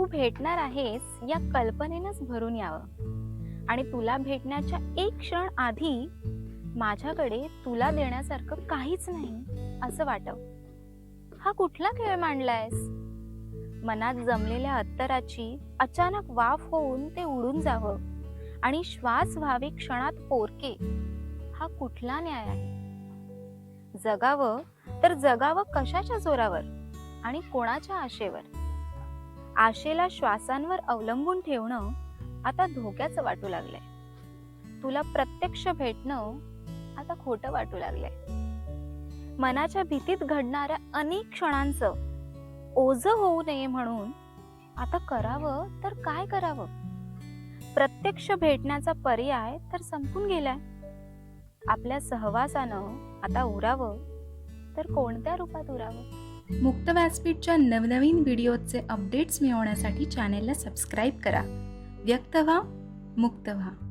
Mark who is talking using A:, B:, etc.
A: तू भेटणार आहेस या कल्पनेनंच भरून यावं. आणि तुला भेटण्याच्या एक क्षण आधी माझ्याकडे तुला देण्यासारखं काहीच नाही असं वाटव. हा कुठला खेळ मांडलायस? मनात जमलेल्या अत्तराची अचानक वाफ होऊन ते उडून जावं आणि श्वास व्हावे क्षणात पोरके. हा कुठला न्याय आहे? जगावं तर जगावं कशाच्या जोरावर आणि कोणाच्या आशेवर? आशेला श्वासांवर अवलंबून ठेवणं आता धोक्याचं वाटू लागलंय. तुला प्रत्यक्ष भेटणं आता खोटं वाटू लागलंय. मनाच्या भीतीत घडणाऱ्या अनेक क्षणांचं ओझ होऊ नये म्हणून आता करावं तर काय करावं? प्रत्यक्ष भेटण्याचा पर्याय तर संपून गेलाय. आपल्या सहवासानं आता उरावं तर कोणत्या रूपात उरावं?
B: मुक्त व्यासपीठच्या नवनवीन व्हिडिओचे अपडेट्स मिळवण्यासाठी चॅनेलला सबस्क्राईब करा. व्यक्त व्हा मुक्त व्हा.